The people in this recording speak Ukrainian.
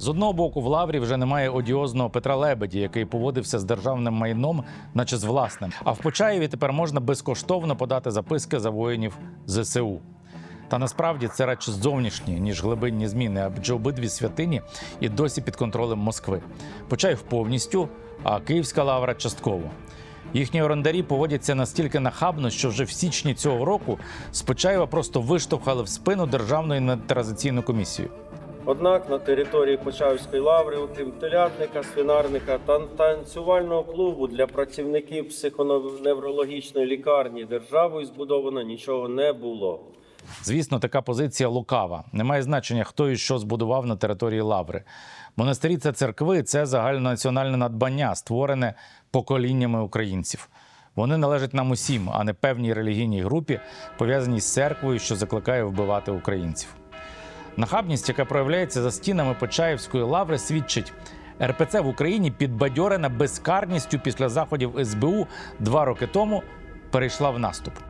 З одного боку, в лаврі вже немає одіозного Петра Лебеді, який поводився з державним майном, наче з власним. А в Почаєві тепер можна безкоштовно подати записки за воїнів ЗСУ. Та насправді це радше зовнішні, ніж глибинні зміни, адже обидві святині і досі під контролем Москви. Почаїв повністю, а Київська лавра частково. Їхні орендарі поводяться настільки нахабно, що вже в січні цього року з Почаєва просто виштовхали в спину Державну інвентаризаційну комісію. Однак на території Почаївської лаври, окрім телятника, свинарника та танцювального клубу для працівників психоневрологічної лікарні державою збудовано нічого не було. Звісно, така позиція лукава. Немає значення, хто і що збудував на території лаври. Монастирі це церкви, це загальнонаціональне надбання, створене поколіннями українців. Вони належать нам усім, а не певній релігійній групі, пов'язаній з церквою, що закликає вбивати українців. Нахабність, яка проявляється за стінами Почаївської лаври, свідчить. РПЦ в Україні підбадьорена безкарністю після заходів СБУ два роки тому перейшла в наступ.